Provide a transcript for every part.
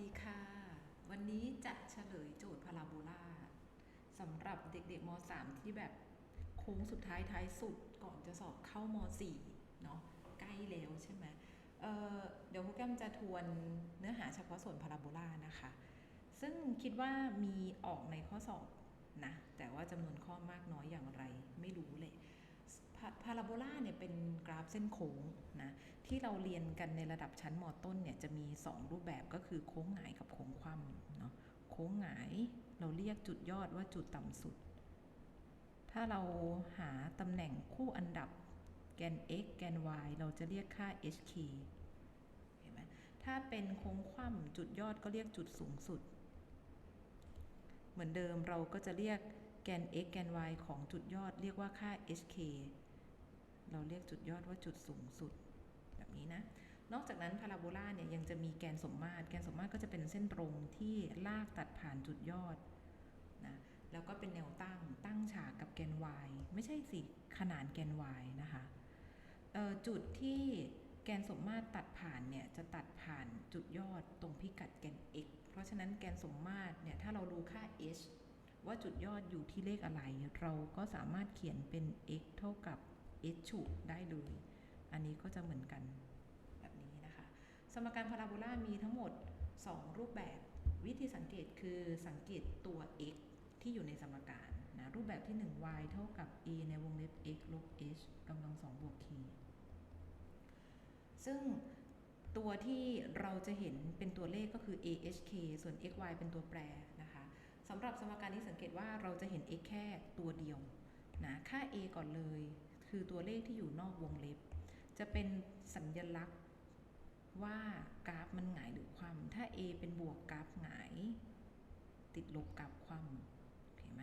ดีค่ะ วันนี้จะเฉลยโจทย์พาราโบลาสำหรับเด็กๆม .3 ที่แบบโค้งสุดท้ายท้ายสุดก่อนจะสอบเข้าม .4 เนาะใกล้แล้วใช่ไหมเเดี๋ยวครูแก้มจะทวนเนื้อหาเฉพาะส่วนพาราโบลานะคะ ซึ่งคิดว่ามีออกในข้อสอบนะ แต่ว่าจำนวนข้อมากน้อยอย่างไรไม่รู้เลยพาราโบลาเนี่ยเป็นกราฟเส้นโค้งนะ ที่เราเรียนกันในระดับชั้นมต้นเนี่ยจะมี 2 รูปแบบก็คือโค้งหงายกับโค้งคว่ำเนาะโค้งหงายเราเรียกจุดยอดว่าจุดต่ำสุด ถ้าเราหาตำแหน่งคู่อันดับแกน x แกน y เราจะเรียกค่า hk เห็นไหมถ้าเป็นโค้งคว่ำจุดยอดก็เรียกจุดสูงสุด เหมือนเดิมเราก็จะเรียกแกน x แกน y ของจุดยอดเรียกว่าค่า hk เราเรียกจุดยอดว่าจุดสูงสุด แบบนี้นะนอกจากนั้นพาราโบลาเนี่ยยังจะมีแกนสมมาตร แกนสมมาตรก็จะเป็นเส้นตรงที่ลากตัดผ่านจุดยอดนะแล้วก็เป็นแนวตั้งตั้งฉากกับแกน y ไม่ใช่สิขนานแกน y นะคะจุดที่แกนสมมาตรตัดผ่านเนี่ยจะตัดผ่านจุดยอดตรงพิกัดแกน x เพราะฉะนั้นแกนสมมาตรเนี่ยถ้าเรารู้ค่า h ว่าจุดยอดอยู่ที่เลขอะไร เราก็สามารถเขียนเป็น x เท่ากับ h ฉุได้เลย อันนี้ก็จะเหมือนกันแบบนี้นะคะ สมการพาราโบลามีทั้งหมด 2 รูปแบบวิธีสังเกตคือสังเกตตัว x ที่อยู่ในสมการนะรูปแบบที่ 1 y เท่ากับ a ในวงเล็บ x ลบ h กำลัง2บวก k ซึ่งตัวที่เราจะเห็นเป็นตัวเลขก็คือ ahk ส่วน xy เป็นตัวแปรนะคะสำหรับสมการนี้สังเกตว่าเราจะเห็น x แค่ตัวเดียวนะค่า a ก่อนเลย คือตัวเลขที่อยู่นอกวงเล็บ จะเป็นสัญญลักษณ์ว่ากราฟมันหงายหรือคว่ำถ้า a เป็นบวกกราฟหงาย ติดลบกราฟคว่ำเห็นไหม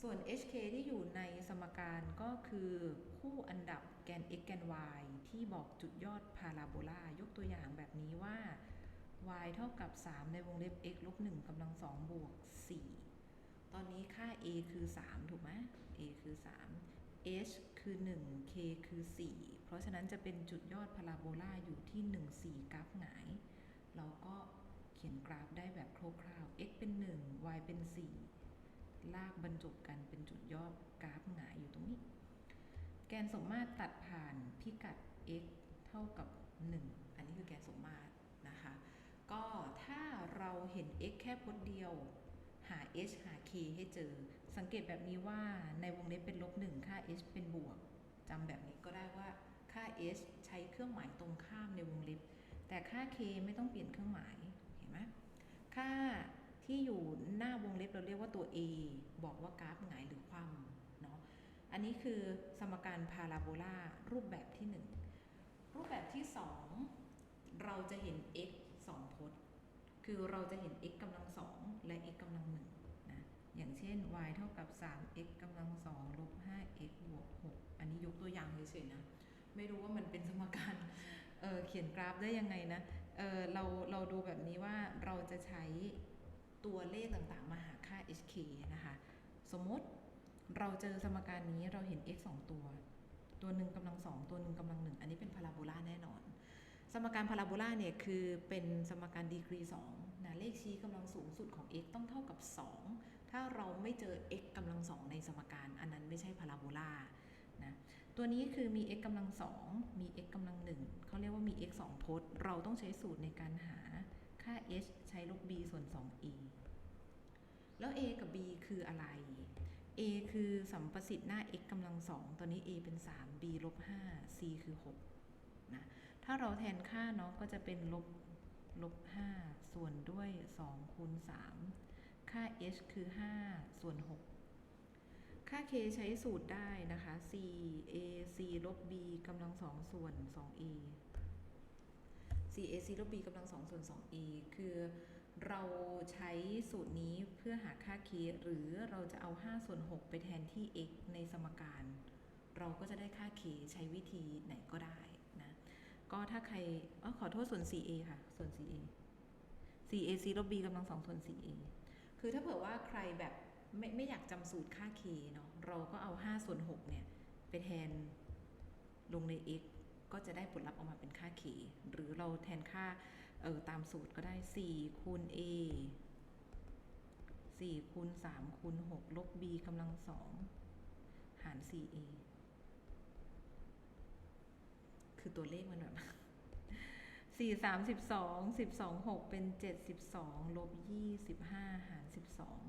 ส่วน hk ที่อยู่ในสมการก็คือคู่อันดับแกน x แกน y ที่บอกจุดยอดพาราโบลายกตัวอย่างแบบนี้ว่า y เท่ากับ 3 ในวงเล็บ x ลบ1กำลัง 2 บวก 4 ตอนนี้ค่า a คือ 3 ถูกไหม a คือ 3 h คือ 1 k คือ 4 เพราะฉะนั้นจะเป็นจุดยอดพาราโบลาอยู่ที่ 1 4 กราฟหงาย เราก็เขียนกราฟได้แบบคร่าวๆ x เป็น 1 y เป็น 4 ลากบรรจบกันเป็นจุดยอดกราฟหงายอยู่ตรงนี้ แกนสมมาตรตัดผ่านพิกัด x เท่ากับ 1 อันนี้คือแกนสมมาตรนะคะ ก็ถ้าเราเห็น x แค่พจน์เดียว หา h หา k ให้เจอ สังเกตแบบนี้ว่าในวงเล็บเป็นลบ1ค่า h เป็นบวกจำแบบนี้ก็ได้ว่าค่า h ใช้เครื่องหมายตรงข้ามในวงเล็บ แต่ค่า k ไม่ต้องเปลี่ยนเครื่องหมายเห็นไหมค่าที่อยู่หน้าวงเล็บเราเรียกว่าตัว a บอกว่ากราฟหงายหรือคว่ำเนาะอันนี้คือสมการพาราโบลารูปแบบที่ 1 รูปแบบที่ 2 เราจะเห็น x 2พจน์ คือเราจะเห็น x กำลังสองและ x กำลังหนึ่ง อย่างเช่น y เท่ากับ 3x กำลังสองลบ 5x บวก 6 อันนี้ยกตัวอย่างเฉยๆนะ ไม่รู้ว่ามันเป็นสมการเเขียนกราฟได้ยังไงนะเเราเราดูแบบนี้ว่าเราจะใช้ตัวเลขต่างๆ มาหาค่า hk นะคะ สมมติเราเจอสมการนี้เราเห็น x 2 ตัว ตัวหนึ่งกำลังสองตัวหนึ่งกำลังหนึ่งอันนี้เป็นพาราโบลาแน่นอน สมการพาราโบลาเนี่ยคือเป็นสมการดีกรี2นะเลขชี้กำลังสูงสุดของ x ต้องเท่ากับ 2 ถ้าเราไม่เจอ x กำลังสองในสมการ อันนั้นไม่ใช่พาราโบลานะตัวนี้คือมี x กำลังสองมี x กำลังหนึ่งเขาเรียกว่ามี x 2พจน์ เราต้องใช้สูตรในการหาค่า h ใช้ลบ b ส่วน 2a แล้ว a กับ b คืออะไร a คือสัมประสิทธิ์หน้า x กำลังสองตอนนี้ a เป็น 3 b ลบ5 c คือ6นะถ้าเราแทนค่าเนาะก็จะเป็นลบลบ5ส่วนด้วย2คูณ3 ค่า h คือ 5 ส่วน 6 ค่า k ใช้สูตรได้นะคะ c a c ลบ b กำลัง 2 ส่วน 2a c a c ลบ b กำลัง 2 ส่วน 2a คือเราใช้สูตรนี้เพื่อหาค่า k หรือเราจะเอา 5 ส่วน 6 ไปแทนที่ x ในสมการ เราก็จะได้ค่า k ใช้วิธีไหนก็ได้นะ ก็ถ้าใครออขอโทษส่วน 4a ค่ะ ส่วน 4a 4a c ลบ b กำลัง 2 ส่วน 4a คือถ้าเผื่อว่าใครแบบไม่ไม่อยากจำสูตรค่า k เนาะเราก็เอา5ส่วน6เนี่ยไปแทนลงใน x ก็จะได้ผลลัพธ์ออกมาเป็นค่า k หรือเราแทนค่าเออตามสูตรก็ได้ 4 คูณ a 4คูณ3คูณ6ลบ b กำลังสองหาร 4a คือตัวเลขมันแบบ สี่สามสิบสองสิบสองหกเป็นเจ็ดสิบสองลบยี่สิบห้าหารสิบสอง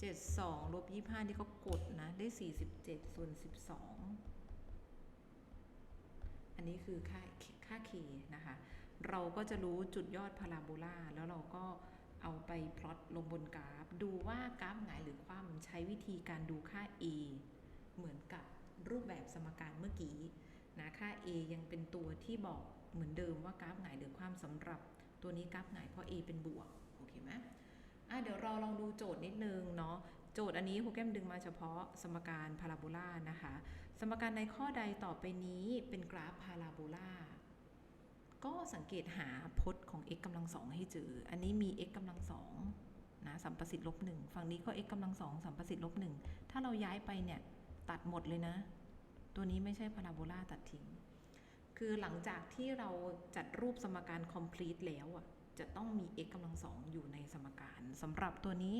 เจ็ดสองลบยี่ห้านี่ก็กดนะ ได้สี่สิบเจ็ดส่วนสิบสองอันนี้คือค่าค่า k นะคะ เราก็จะรู้จุดยอดพาราโบลาแล้วเราก็เอาไปพลอตลงบนกราฟ ดูว่ากราฟหงายหรือคว่ำใช้วิธีการดูค่า a เหมือนกับรูปแบบสมการเมื่อกี้นะค่า a ยังเป็นตัวที่บอก เหมือนเดิมว่ากราฟหงายหรือคว่ำสำหรับตัวนี้กราฟหงายเพราะ a เป็นบวกโอเคไหมอะเดี๋ยวเราลองดูโจทย์นิดนึงเนาะโจทย์อันนี้ครูแก้มดึงมาเฉพาะสมการพาราโบลานะคะ สมการในข้อใดต่อไปนี้เป็นกราฟพาราโบลาก็สังเกตหาพจน์ของ x กำลังสองให้เจอ อันนี้มี x กำลังสองนะสัมประสิทธิ์ลบหนึ่งฝั่งนี้ก็ x กำลังสองสัมประสิทธิ์ลบหนึ่งถ้าเราย้ายไปเนี่ยตัดหมดเลยนะ ตัวนี้ไม่ใช่พาราโบลาตัดทิ้ง คือหลังจากที่เราจัดรูปสมการ complete แล้วอะจะต้องมี x กำลังสองอยู่ในสมการสำหรับตัวนี้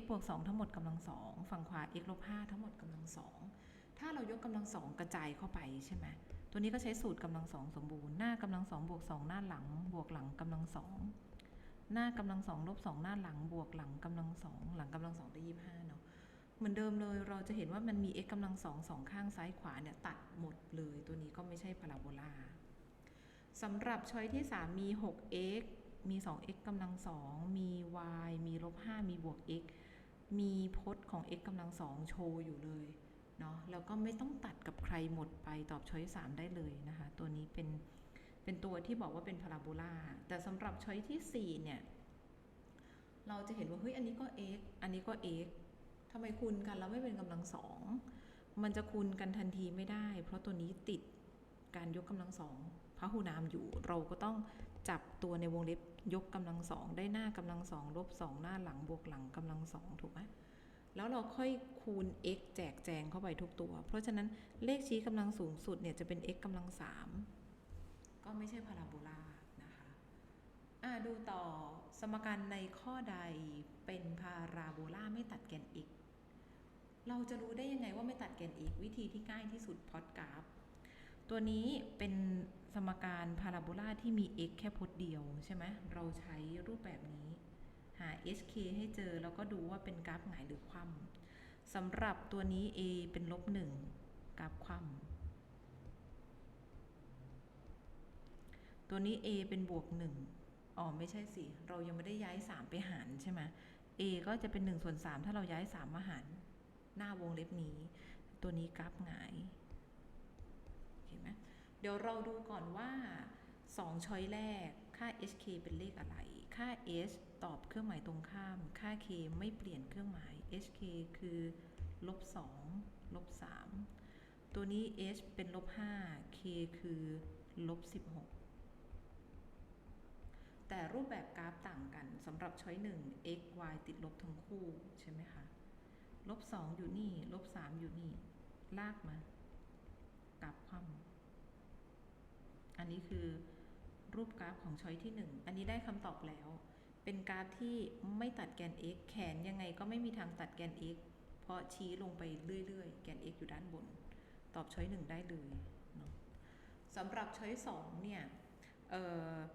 x บวก2ทั้งหมดกำลังสองฝั่งขวา x ลบ5ทั้งหมดกำลังสองถ้าเรายกกำลังสองกระจายเข้าไปใช่ไหมตัวนี้ก็ใช้สูตรกำลังสองสมบูรณ์หน้ากำลังสองบวกสองหน้าหลัง บวกหลังกำลังสองหน้ากำลังสองลบสองหน้าหลัง บวกหลังกำลังสองหลังกำลังสองได้ยี่ห้าเนาะ เหมือนเดิมเลยเราจะเห็นว่ามันมี x กำลังสองสองข้างซ้ายขวาเนี่ยตัดหมดเลย ตัวนี้ก็ไม่ใช่พาราโบลาสำหรับช้อยที่ 3 มี 6x มี 2x กำลังสองมี y มีลบ5มีบวก x มีพจน์ของ x กำลังสองโชว์อยู่เลยเนาะแล้วก็ไม่ต้องตัดกับใครหมดไปตอบช้อย3ได้เลยนะคะ ตัวนี้เป็นเป็นตัวที่บอกว่าเป็นพาราโบลาแต่สำหรับช้อยที่ 4 เนี่ย เราจะเห็นว่าเฮ้ยอันนี้ก็ x อันนี้ก็ x ทำไมคูณกันแล้วไม่เป็นกำลังสอง มันจะคูณกันทันทีไม่ได้ เพราะตัวนี้ติดการยกกำลังสองพหุนามอยู่ เราก็ต้องจับตัวในวงเล็บยกกำลังสองได้หน้ากำลังสองลบสองหน้าหลังบวกหลังกำลังสองถูกไหมแล้วเราค่อยคูณ x แจกแจงเข้าไปทุกตัว เพราะฉะนั้นเลขชี้กำลังสูงสุดเนี่ยจะเป็น x กำลังสามก็ไม่ใช่พาราโบลานะคะอ่าดูต่อสมการในข้อใดเป็นพาราโบลาไม่ตัดแกน x เราจะรู้ได้ยังไงว่าไม่ตัดแกน x วิธีที่ง่ายที่สุดพอดกราฟ ตัวนี้เป็นสมการพาราโบลาที่มี x แค่พจน์เดียวใช่ไหมเราใช้รูปแบบนี้ หา hk ให้เจอแล้วก็ดูว่าเป็นกราฟหงายหรือคว่ำสำหรับตัวนี้ a เป็นลบหนึ่งกราฟคว่ำตัวนี้ a เป็นบวกหนึ่งอ๋อไม่ใช่สิ เรายังไม่ได้ย้าย 3 ไปหารใช่ไหม a ก็จะเป็น1ส่วน3ถ้าเราย้าย 3 มาหาร หน้าวงเล็บนี้ ตัวนี้กราฟหงายเห็นไหมเดี๋ยวเราดูก่อนว่า 2 ช้อยแรกค่า hk เป็นเลขอะไร ค่า h ตอบเครื่องหมายตรงข้าม ค่า k ไม่เปลี่ยนเครื่องหมาย hk คือลบ2ลบ3ตัวนี้ h เป็นลบ5 k คือลบ16แต่รูปแบบกราฟต่างกันสำหรับช้อย1 x y ติดลบทั้งคู่ ใช่ไหมคะ ลบ2องอยู่นี่ ลบ3อยู่นี่ ลากมากราฟความ อันนี้คือรูปกราฟของช้อยที่1อันนี้ได้คำตอบแล้ว เป็นกราฟที่ไม่ตัดแกน x แขนยังไงก็ไม่มีทางตัดแกน x เพราะชี้ลงไปเรื่อยๆ แกน x อยู่ด้านบน ตอบช้อย1ได้เลยเนาะสำหรับช้อย2เนี่ยเ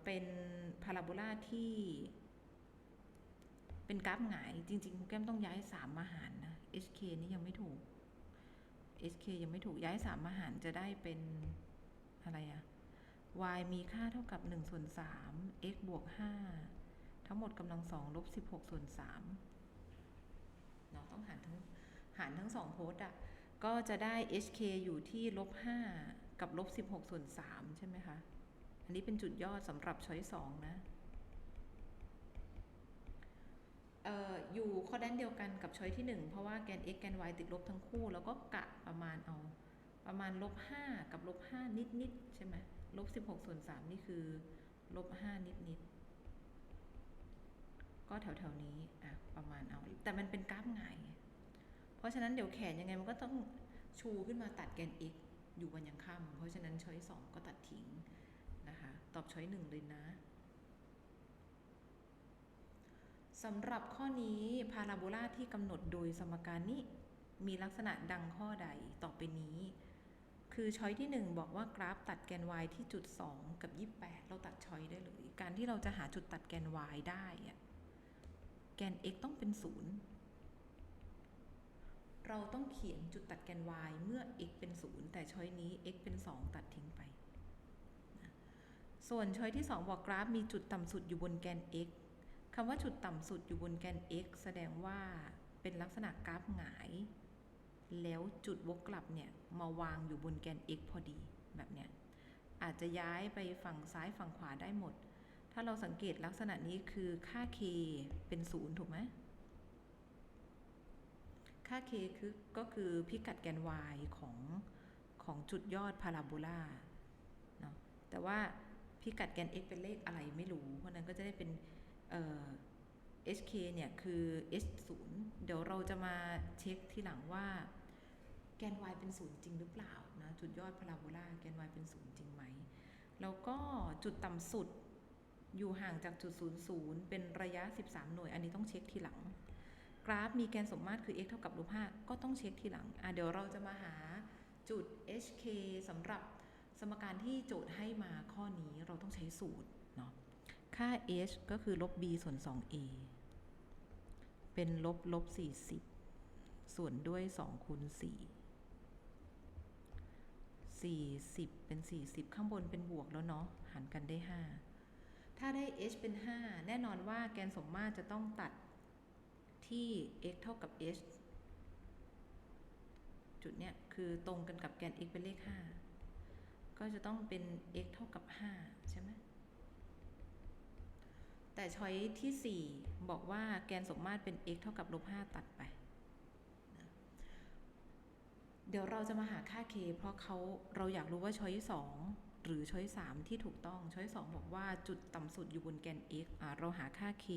เป็นพาราโบลาที่เป็นกราฟหงายจริง ๆ แก้มต้องย้าย3มาหารนะ hk นี่ยังไม่ถูก hk ยังไม่ถูกย้าย3มาหารจะได้เป็นอะไรอะ y มีค่าเท่ากับ1ส่วน3 x บวก5ทั้งหมดกำลัง2ลบ16ส่วน3เนาะต้องหารทั้งหารทั้ง2โพสต์อะก็จะได้ hk อยู่ที่ลบ5กับลบ16ส่วน3ใช่ไหมคะ อันนี้เป็นจุดยอดสำหรับช้อย2นะ เอออยู่ข้อด้านเดียวกันกับช้อยที่ 1 เพราะว่าแกน x แกน y ติดลบทั้งคู่ แล้วก็กะประมาณเอา ประมาณลบ5กับลบ5นิดนิดๆใช่ไหมลบ16ส่วน3นี่คือลบ5นิดนิดๆก็แถวแถวๆนี้อะประมาณเอา แต่มันเป็นกราฟหงายไงเพราะฉะนั้นเดี๋ยวแขนยังไงมันก็ต้องชูขึ้นมาตัดแกน x อยู่วันยังค่ำเพราะฉะนั้นช้อย2ก็ตัดทิ้งนะคะ ตอบช้อยหนึ่งเลยนะ สำหรับข้อนี้พาราโบลาที่กำหนดโดยสมการนี้ มีลักษณะดังข้อใดต่อไปนี้ คือช้อยที่ 1 บอกว่ากราฟตัดแกน y ที่จุด 2 กับ 28 เราตัดช้อยได้เลย การที่เราจะหาจุดตัดแกน y ได้อะแกน x ต้องเป็น 0 เราต้องเขียนจุดตัดแกน y เมื่อ x เป็น 0 แต่ช้อยนี้ x เป็น 2 ตัดทิ้งไป ส่วนช้อยที่ 2 บอกกราฟมีจุดต่ำสุดอยู่บนแกน x คำว่าจุดต่ำสุดอยู่บนแกน x แสดงว่าเป็นลักษณะกราฟหงาย แล้วจุดวกกลับเนี่ย มาวางอยู่บนแกน x พอดีแบบเนี้ยอาจจะย้ายไปฝั่งซ้ายฝั่งขวาได้หมด ถ้าเราสังเกตลักษณะนี้คือค่า k เป็น0ถูกไหมค่า k คือก็คือพิกัดแกน y ของของจุดยอดพาราโบลาเนาะแต่ว่าพิกัดแกน x เป็นเลขอะไรไม่รู้ เพราะนั้นก็จะได้เป็น hk เนี่ยคือ h 0 เดี๋ยวเราจะมาเช็คทีหลังว่าแกน y เป็นศูนย์จริงหรือเปล่านะจุดยอดพาราโบลาแกน y เป็นศูนย์จริงไหม แล้วก็จุดต่ำสุดอยู่ห่างจากจุด00เป็นระยะ 13 หน่วย อันนี้ต้องเช็คทีหลัง กราฟมีแกนสมมาตรคือ x เท่ากับลบ5ก็ต้องเช็คทีหลังอะเดี๋ยวเราจะมาหาจุด hk สำหรับสมการที่โจทย์ให้มาข้อนี้เราต้องใช้สูตร ค่า h ก็คือลบ b ส่วน 2a เป็นลบลบ 40 ส่วนด้วย 2 คูณ 4 40 เป็น 40 ข้างบนเป็นบวกแล้วเนาะหันกันได้ 5 ถ้าได้ h เป็น 5 แน่นอนว่าแกนสมมาตรจะต้องตัดที่ x เท่ากับ h จุดเนี้ยคือตรงกันกับแกน x เป็นเลข 5 ก็จะต้องเป็น x เท่ากับ 5 ใช่ไหม แต่ช้อยที่ 4 บอกว่าแกนสมมาตรเป็น x เท่ากับลบ5ตัดไป เดี๋ยวเราจะมาหาค่า k เพราะเขาเราอยากรู้ว่าช้อย2หรือช้อย3ที่ถูกต้อง ช้อย2บอกว่าจุดต่ำสุดอยู่บนแกน x อะเราหาค่า k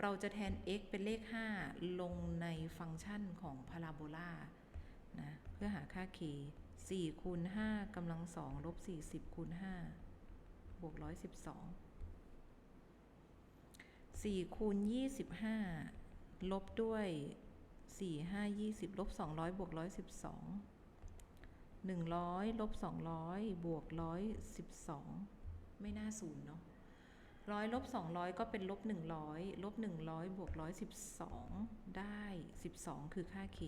เราจะแทน x เป็นเลข 5 ลงในฟังก์ชันของพาราโบลานะเพื่อหาค่า k 4คูณ5กำลัง2ลบ40คูณ5บวก112 4คูณ25 ลบด้วยสี่ห้ายี่สิบลบสองร้อยบวกร้อยสิบสองหนึ่งร้อยลบสองร้อยบวกร้อยสิบสองไม่น่าศูนย์เนาะร้อยลบสองร้อยก็เป็นลบหนึ่งร้อยลบหนึ่งร้อยบวกร้อยสิบสองได้สิบสองคือค่า k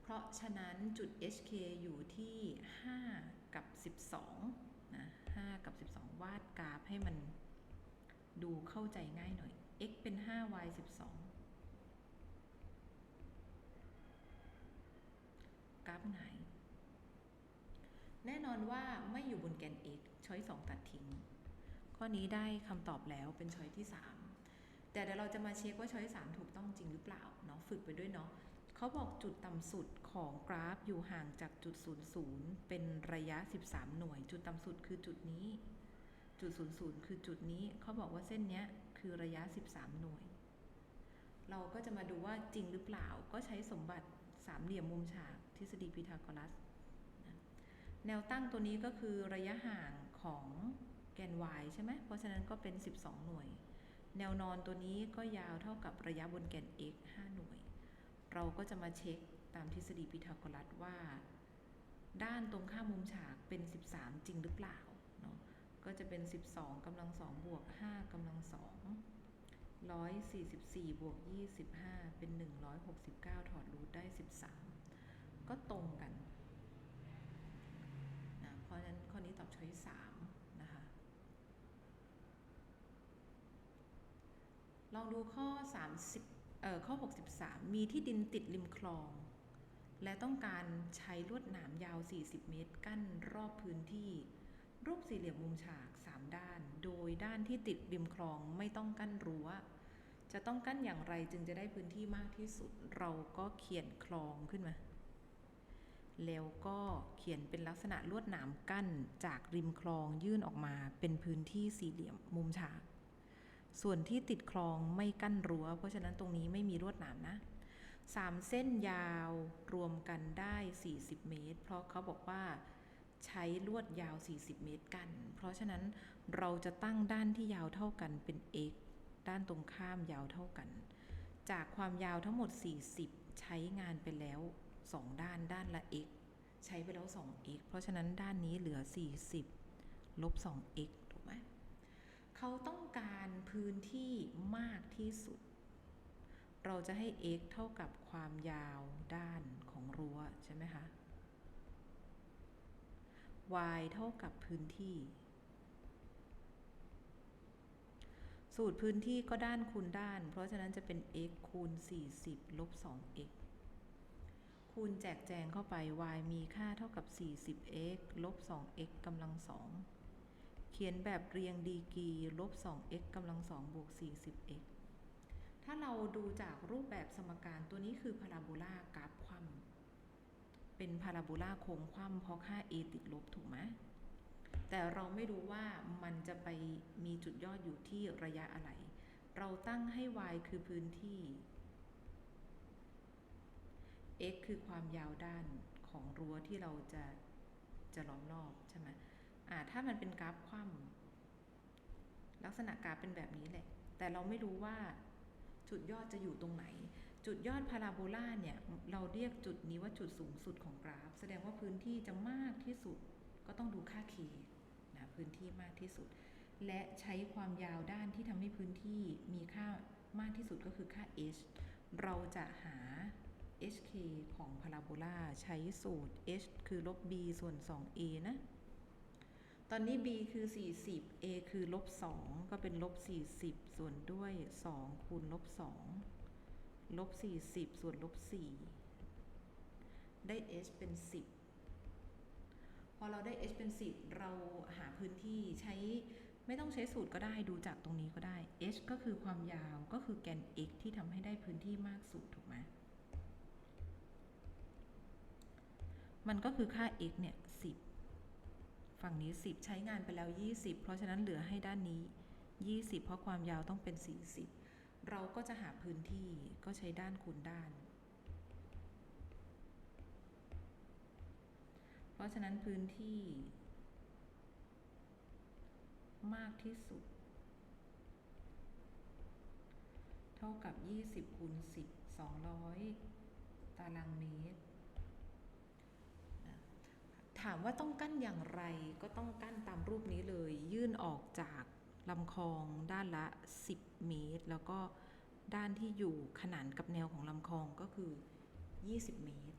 เพราะฉะนั้นจุด hk อยู่ที่ห้ากับสิบสองนะห้ากับสิบสองวาดกราฟให้มันดูเข้าใจง่ายหน่อย x เป็น 5y 12 กราฟไหน แน่นอนว่าไม่อยู่บนแกน x ช้อย 2 ตัดทิ้ง ข้อนี้ได้คำตอบแล้วเป็นช้อยที่ 3 แต่เดี๋ยวเราจะมาเช็คว่าช้อย 3 ถูกต้องจริงหรือเปล่าเนาะฝึกไปด้วยเนาะเขาบอกจุดต่ำสุดของกราฟอยู่ห่างจากจุด 00 เป็นระยะ 13 หน่วย จุดต่ำสุดคือจุดนี้ จุด 00 คือจุดนี้ เขาบอกว่าเส้นเนี้ย คือระยะ 13 หน่วย เราก็จะมาดูว่าจริงหรือเปล่าก็ใช้สมบัติสามเหลี่ยมมุมฉากทฤษฎีพีทาโกรัส แนวตั้งตัวนี้ก็คือระยะห่างของแกน y ใช่ไหมเพราะฉะนั้นก็เป็น 12 หน่วย แนวนอนตัวนี้ก็ยาวเท่ากับระยะบนแกน x 5 หน่วย เราก็จะมาเช็คตามทฤษฎีพีทาโกรัสว่า ด้านตรงข้ามมุมฉากเป็น 13 จริงหรือเปล่า ก็จะเป็น 12กำลัง 2 บวก 5กำลัง 2 144 บวก 25 เป็น 169 ถอดรูทได้ 13 ก็ตรงกันนะเพราะฉะนั้นข้อนี้ตอบช้อย3นะคะ ลองดูข้อ 30เอ่อข้อ 63 มีที่ดินติดริมคลอง และต้องการใช้ลวดหนามยาว 40 เมตร กั้นรอบพื้นที่ รูปสี่เหลี่ยมมุมฉาก 3 ด้าน โดยด้านที่ติดริมคลองไม่ต้องกั้นรั้ว จะต้องกั้นอย่างไรจึงจะได้พื้นที่มากที่สุด เราก็เขียนคลองขึ้นมา แล้วก็เขียนเป็นลักษณะลวดหนามกั้นจากริมคลองยื่นออกมาเป็นพื้นที่สี่เหลี่ยมมุมฉาก ส่วนที่ติดคลองไม่กั้นรั้ว เพราะฉะนั้นตรงนี้ไม่มีลวดหนามนะสามเส้นยาวรวมกันได้ 40 เมตร เพราะเขาบอกว่า ใช้ลวดยาว 40 เมตรกัน เพราะฉะนั้นเราจะตั้งด้านที่ยาวเท่ากันเป็น x ด้านตรงข้ามยาวเท่ากัน จากความยาวทั้งหมด 40 ใช้งานไปแล้ว 2 ด้านด้านละ x ใช้ไปแล้ว 2x เพราะฉะนั้นด้านนี้เหลือ 40 ลบ 2x ถูกไหมเขาต้องการพื้นที่มากที่สุด เราจะให้ x เท่ากับความยาวด้านของรั้วใช่ไหมคะ y เท่ากับพื้นที่ สูตรพื้นที่ก็ด้านคูณด้าน เพราะฉะนั้นจะเป็น x คูณ 40 ลบ 2x คูณแจกแจงเข้าไป y มีค่าเท่ากับ 40x ลบ 2x กำลัง 2 เขียนแบบเรียงดีกรีลบ 2x กำลัง 2 บวก 40x ถ้าเราดูจากรูปแบบสมการตัวนี้คือพาราโบลากราฟคว่ำ เป็นพาราโบลาโค้งคว่ำเพราะค่า a ติดลบถูกไหมแต่เราไม่รู้ว่ามันจะไปมีจุดยอดอยู่ที่ระยะอะไร เราตั้งให้ y คือพื้นที่ x คือความยาวด้านของรั้วที่เราจะจะล้อมรอบใช่ไหมอ่าถ้ามันเป็นกราฟคว่ำลักษณะกราฟเป็นแบบนี้แหละ แต่เราไม่รู้ว่าจุดยอดจะอยู่ตรงไหน จุดยอดพาราโบลาเนี่ยเราเรียกจุดนี้ว่าจุดสูงสุดของกราฟ แสดงว่าพื้นที่จะมากที่สุดก็ต้องดูค่า k นะพื้นที่มากที่สุด และใช้ความยาวด้านที่ทำให้พื้นที่มีค่ามากที่สุดก็คือค่า h เราจะหา hk ของพาราโบลาใช้สูตร h คือลบ b ส่วน 2a นะ ตอนนี้ b คือ 40 a คือลบ 2 ก็เป็นลบ 40 ส่วนด้วย 2 คูณลบ 2 ลบ40 ส่วนลบ4ได้ h เป็น 10 พอเราได้ h เป็น 10 เราหาพื้นที่ใช้ไม่ต้องใช้สูตรก็ได้ดูจากตรงนี้ก็ได้ h ก็คือความยาวก็คือแกน x ที่ทำให้ได้พื้นที่มากสุดถูกไหมมันก็คือค่า x เนี่ย 10 ฝั่งนี้ 10 ใช้งานไปแล้ว 20 เพราะฉะนั้นเหลือให้ด้านนี้ 20 เพราะความยาวต้องเป็น 40 เราก็จะหาพื้นที่ก็ใช้ด้านคูณด้าน เพราะฉะนั้นพื้นที่ มากที่สุด เท่ากับ 20คูณ10 200 ตารางเมตร ถามว่าต้องกั้นอย่างไรก็ต้องกั้นตามรูปนี้เลย ยื่นออกจาก ลำคลองด้านละ 10 เมตร แล้วก็ด้านที่อยู่ขนานกับแนวของลำคลองก็คือ 20 เมตร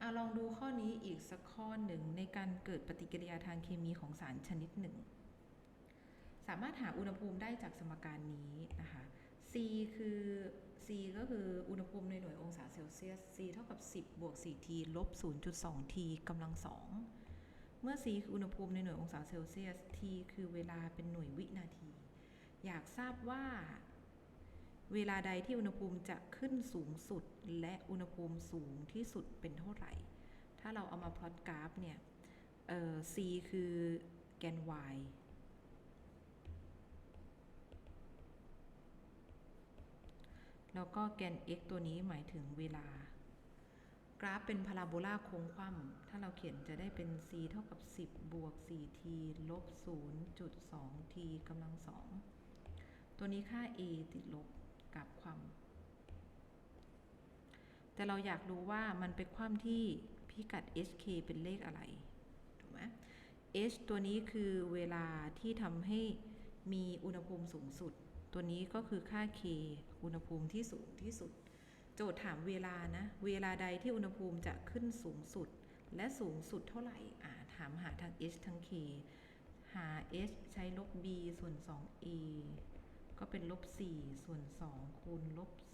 อะลองดูข้อนี้อีกสักข้อหนึ่งในการเกิดปฏิกิริยาทางเคมีของสารชนิดหนึ่ง สามารถหาอุณหภูมิได้จากสมการนี้นะคะ C คือ ก็คืออุณหภูมิในหน่วยองศาเซลเซียส C เท่ากับ 10 บวก 4T ลบ 0.2T กำลัง 2 เมื่อ C คืออุณหภูมิในหน่วยองศาเซลเซียส T คือเวลาเป็นหน่วยวินาที อยากทราบว่าเวลาใดที่อุณหภูมิจะขึ้นสูงสุด และอุณหภูมิสูงที่สุดเป็นเท่าไหร่ ถ้าเราเอามาพลอตกราฟเนี่ย C คือแกน y แล้วก็แกน x ตัวนี้หมายถึงเวลา กราฟเป็นพาราโบลาโค้งคว่ำถ้าเราเขียนจะได้เป็น c เท่ากับ 10 บวก 4t ลบ 0.2t กำลัง 2 ตัวนี้ค่า a ติดลบกับความ แต่เราอยากรู้ว่ามันไปคว่ำที่พิกัด hk เป็นเลขอะไรถูกไหม h ตัวนี้คือเวลาที่ทำให้มีอุณหภูมิสูงสุด ตัวนี้ก็คือค่า k อุณหภูมิที่สูงที่สุด โจทย์ถามเวลานะ เวลาใดที่อุณหภูมิจะขึ้นสูงสุด และสูงสุดเท่าไหร่อ่าถามหาทั้ง h ทั้ง k หา h ใช้ลบ b ส่วน 2a ก็เป็นลบ 4 ส่วน 2 คูณลบ 0.2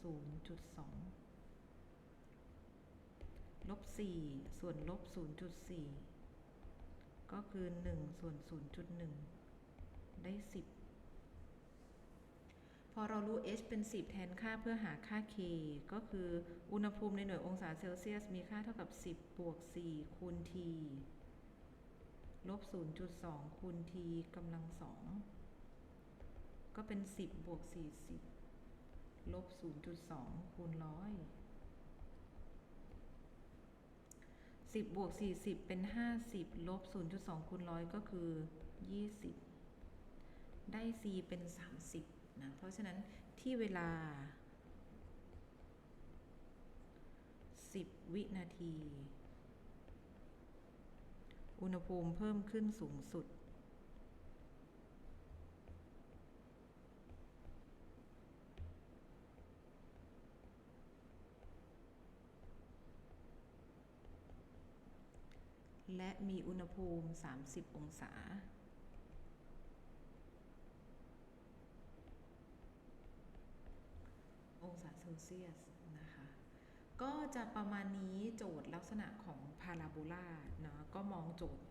ลบ 4 ส่วนลบ 0.4 ก็คือ 1 ส่วน 0.1 ได้ 10 พอเรารู้ h เป็น 10 แทนค่าเพื่อหาค่า k ก็คืออุณหภูมิในหน่วยองศาเซลเซียสมีค่าเท่ากับ 10 บวก 4 คูณ t ลบ 0.2 คูณ t กำลัง 2 ก็เป็น 10 บวก 40 ลบ 0.2 คูณ 100 10 บวก 40 เป็น 50 ลบ 0.2 คูณ 100 ก็คือ 20 ได้ c เป็น 30 นะเพราะฉะนั้นที่เวลา 10 วินาที อุณหภูมิเพิ่มขึ้นสูงสุด และมีอุณหภูมิ 30 องศา องศาเซ ลเซียสนะคะ ก็จะประมาณนี้โจทย์ลักษณะของพาราโบลาเนาะก็มองโจทย์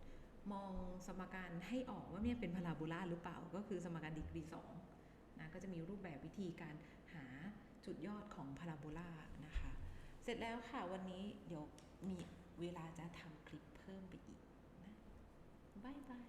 มองสมการให้ออกว่าเนี่ยเป็นพาราโบลาหรือเปล่า ก็คือสมการดีกรี2นะก็จะมีรูปแบบวิธีการหาจุดยอดของพาราโบลานะคะ เสร็จแล้วค่ะวันนี้เดี๋ยวมีเวลาจะทำคลิปเพิ่มไปอีกนะบายบาย